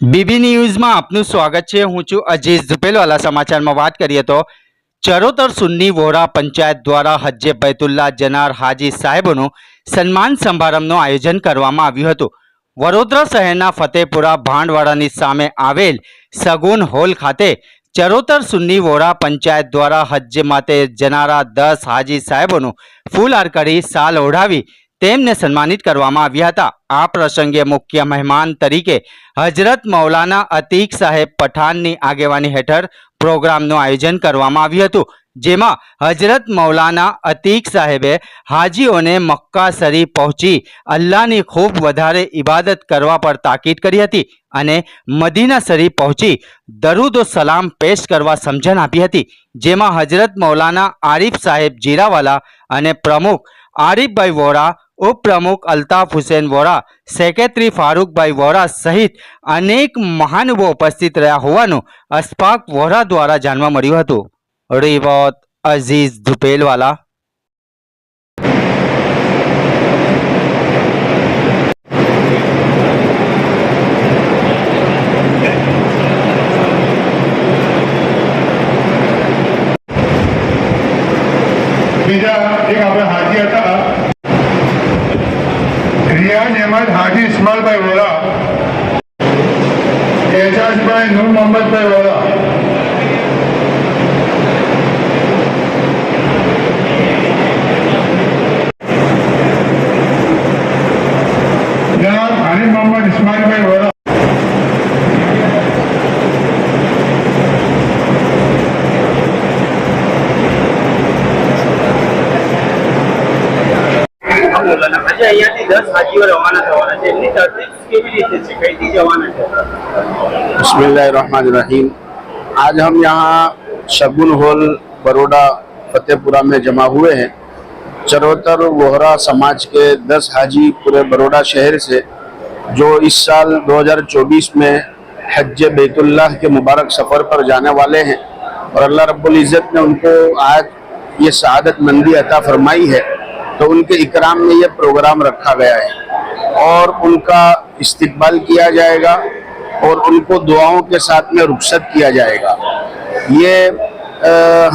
BB ન્યૂઝમાં આપનું સ્વાગત છે. હું છું અજીઝ ઝુપેલવાલા. સમાચારમાં વાત કરીએ તો ચરોતર સુન્ની વોરા પંચાયત દ્વારા હજ્જે બૈતુલ્લા જનાર હાજી સાહેબોનું સન્માન સમારંભનું આયોજન કરવામાં આવ્યું હતું. વડોદરા શહેરના ફતેપુરા ભાંડવાડાની સામે આવેલ સગુન હોલ ખાતે ચરોતર સુન્ની વોરા પંચાયત દ્વારા હજ્જ માટે જનારા દસ હાજી સાહેબોનું ફૂલહાર કરી સાલ ઓઢાવી તેમને સન્માનિત કરવામાં આવ્યા હતા. આ પ્રસંગે મુખ્ય મહેમાન તરીકે હજરત મૌલાના અતીક સાહેબ પઠાણની આગેવાની હેઠળ પ્રોગ્રામનું આયોજન કરવામાં આવ્યું હતું, જેમાં હજરત મૌલાના અતીક સાહેબે હાજીઓને મક્કા શરીફ પહોંચી અલ્લાહની ખૂબ વધારે ઇબાદત કરવા પર તાકીદ કરી હતી અને મદીના શરીફ પહોંચી દરુદો સલામ પેશ કરવા સમજણ આપી હતી, જેમાં હજરત મૌલાના આરીફ સાહેબ જીરાવાલા અને પ્રમુખ આરીફભાઈ વોરા ઉપપ્રમુખ અલ્તાફ હુસેન વોરા, સેક્રેટરી ફારૂકભાઈ વોરા સહિત અનેક મહાનુભાવો ઉપસ્થિત રહ્યા હોવાનું અસ્પાક વોરા દ્વારા જાણવા મળ્યું હતું. રિવોત અઝીઝ ધુપેલવાલા. બીજા એક આપણે હાજી હતા રિયાઝ અહેમદ હાજી ઇસ્માલભાઈ વોરા એજાજભાઈ નૂર મોહમ્મદભાઈ વોરા. જનાબ હાનિફ મોહમ્મદ આજે અહીંયાથી દસ હાજીઓ રવાના થવાના છે એમની તરતીબ કેવી રીતે છે કઈથી જવાના છે बिस्मिल्लाहिर्रहमानिर्रहीम आज हम यहाँ शगुन हॉल बड़ोड़ा फतेहपुरा में जमा हुए हैं चरोतर वोहरा समाज के 10 हाजी पूरे बड़ोड़ा शहर से जो इस साल 2024 में हज बैतुल्लाह के मुबारक सफ़र पर जाने वाले हैं और अल्लाह रब्बुल इज़्ज़त ने उनको आज ये शहादत मंदी अता फरमाई है تو ان کے اکرام میں یہ پروگرام رکھا گیا ہے اور ان کا استقبال کیا جائے گا اور ان کو دعاؤں کے ساتھ میں رخصت کیا جائے گا۔ یہ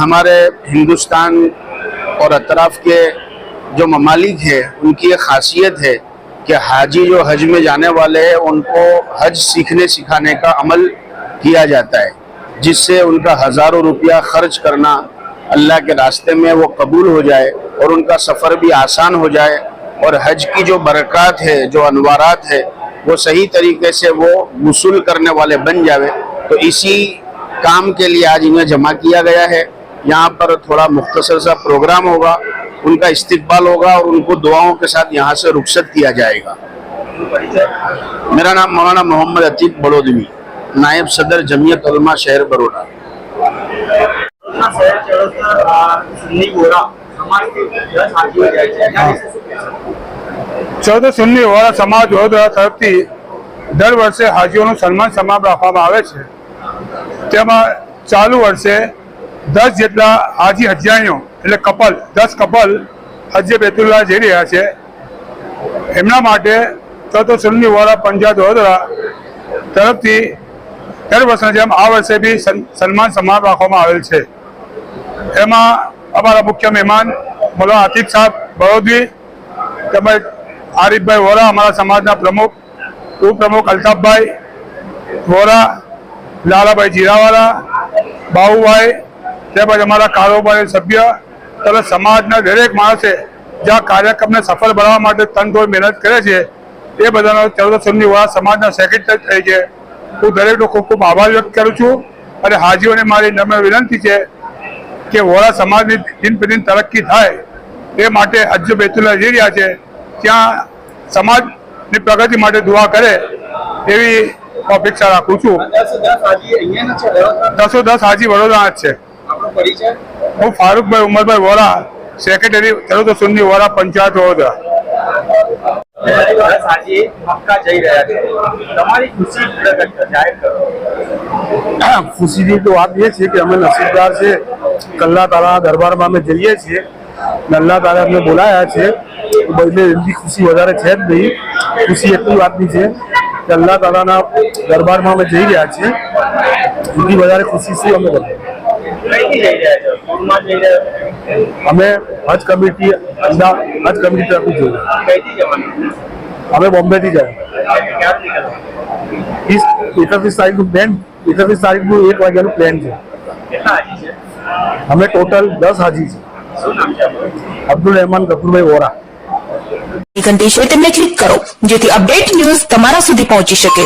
ہمارے ہندوستان اور اطراف کے جو ممالک ہیں، ان کی یہ خاصیت ہے کہ حاجی جو حج میں جانے والے ہیں، ان کو حج سیکھنے سکھانے کا عمل کیا جاتا ہے، جس سے ان کا ہزاروں روپیہ خرچ کرنا اللہ کے راستے میں وہ قبول ہو جائے اور ان کا سفر بھی آسان ہو جائے اور حج کی جو برکات ہے، جو انوارات ہے، وہ صحیح طریقے سے وہ غسل کرنے والے بن جاوے۔ تو اسی کام کے لیے آج انہیں جمع کیا گیا ہے۔ یہاں پر تھوڑا مختصر سا پروگرام ہوگا، ان کا استقبال ہوگا اور ان کو دعاؤں کے ساتھ یہاں سے رخصت کیا جائے گا۔ میرا نام مولانا محمد عطیق بڑودوی نائب صدر جمعیت علماء شہر بروڈا۔ છે. એના વિશે શું ગોરા ચૌદ સુન્ની વોરા સમાજ વડોદરા તરફથી દર વર્ષે હાજીઓનું સન્માન સમારંભ રાખવામાં આવે છે. તેમાં ચાલુ વર્ષે દસ જેટલા હાજી હજ્જાણીઓ, એટલે કપલ, દસ કપલ હજ્જે બેતુલ્લા જઈ રહ્યા છે. એમના માટે ચૌદ સુન્ની વોરા પંચાયત વડોદરા તરફથી દર વર્ષના જેમ આ વર્ષે બી સન્- સન્માન સમારંભ રાખવામાં આવેલ છે. એમાં અમારા મુખ્ય મહેમાન મોલા આતિફ સાહેબ બરોદવી તેમજ આરીફભાઈ વોરા, અમારા સમાજના પ્રમુખ, ઉપપ્રમુખ અલ્તાફભાઈ વોરા, લાલાભાઈ જીરાવાલા, બાહુભાઈ, તેમજ અમારા કારોબારી સભ્ય તેમજ સમાજના દરેક માણસે જે આ કાર્યક્રમને સફળ બનાવવા માટે તનતોડ મહેનત કરે છે, એ બધાનો ચૌદ સુન્ની વોરા સમાજના સેક્રેટરી તરીકે હું દરેકનો ખૂબ ખૂબ આભાર વ્યક્ત કરું છું અને હાજીઓને મારી નમ્ર વિનંતી છે કે વોરા સમાજની દિન પ્રતિદિન તરક્કી થાય એ માટે હજ બેતુલ્લા જઈ રહ્યા છે. ત્યાં સમાજની પ્રગતિ માટે દુઆ કરે એવી અપેક્ષા રાખું છું. દસ દસ હાજી વડોદરા જ છે. હું ફારૂકભાઈ ઉમરભાઈ વોરા સેક્રેટરી ચરોતર સુન્ની વોરા પંચાયત વડોદરા. દસ મક્કા જઈ રહ્યા છે. તમારી ખુશી પ્રગટ જાહેર કરો. ખુશીની તો વાત એ છે કે અમે નસીબદાર છે. કલ્લા તારા દરબારમાં અમે જઈએ છીએ. નલ્લા તારા અમને બોલાયા છે. એટલે એમની ખુશી વધારે છે જ નહીં. ખુશી એટલી વાતની છે કે અલ્લાહ તાલાના દરબારમાં અમે જઈ રહ્યા છીએ. એમની વધારે ખુશી છે અમે અમે હજ કમિટી હજ કમિટી તરફ જોયું અમે બોમ્બેથી ત્રીસ એકત્રીસ તારીખનું પ્લાન એકત્રીસ તારીખનું એક વાગ્યાનું પ્લાન છે. અમે ટોટલ દસ હાજી છે. અબ્દુલ રહેમાન ગફુરભાઈ વોરા. ઘંટી છે તેમને ક્લિક કરો જેથી અપડેટ ન્યૂઝ તમારા સુધી પહોંચી શકે.